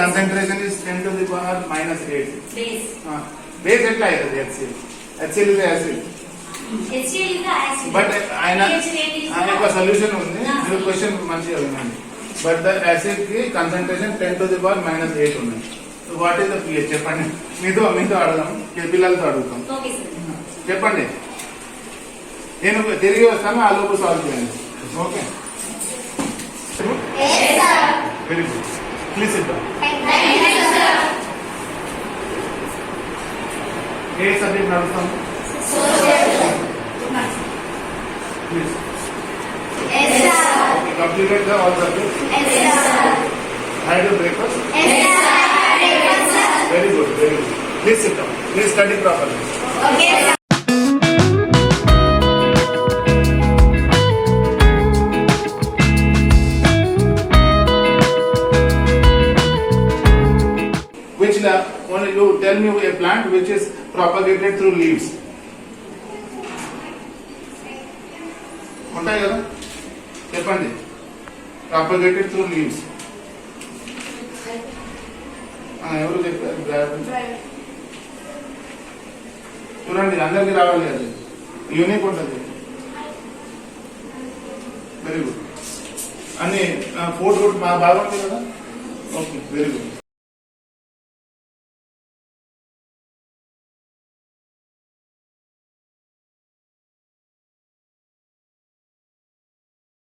concentration is 10 to the power minus 8. Base Uh, base ఎట్లా అవుతుంది HCl? HCl is acid. HCl is acid but ఆయన ఆయన యొక్క solution ఉంది. Ah. మీరు క్వశ్చన్ మంచిగా వినండి. But the యాసిడ్కి concentration ten to the power minus eight ఉంది. వాట్ ఈస్ ద పిహెచ్ చెప్పండి. మీతో మీతో అడదాం మీ పిల్లలతో అడుగుతాం. చెప్పండి. నేను తిరిగి వస్తాను ఆ లోపు సాల్వ్ చేయండి. Okay వెరీ గుడ్ ప్లీజ్ ఇద్దాం ఏ సబ్జెక్ట్ నడుస్తాం ప్లీజ్ కంప్లీటెడ్ గా all subject had you breakfast very good very good please సిద్ధం please study properly which only you tell me a plant which is propagated through leaves ఉంటాయి కదా చెప్పండి propagated through leaves ఎవరు చెప్పారు చూడండి అందరికి రావాలి అది యూనిక్ ఉంటుంది వెరీ గుడ్ అన్ని ఫోర్ గుడ్ బాగుంటుంది కదా ఓకే వెరీ గుడ్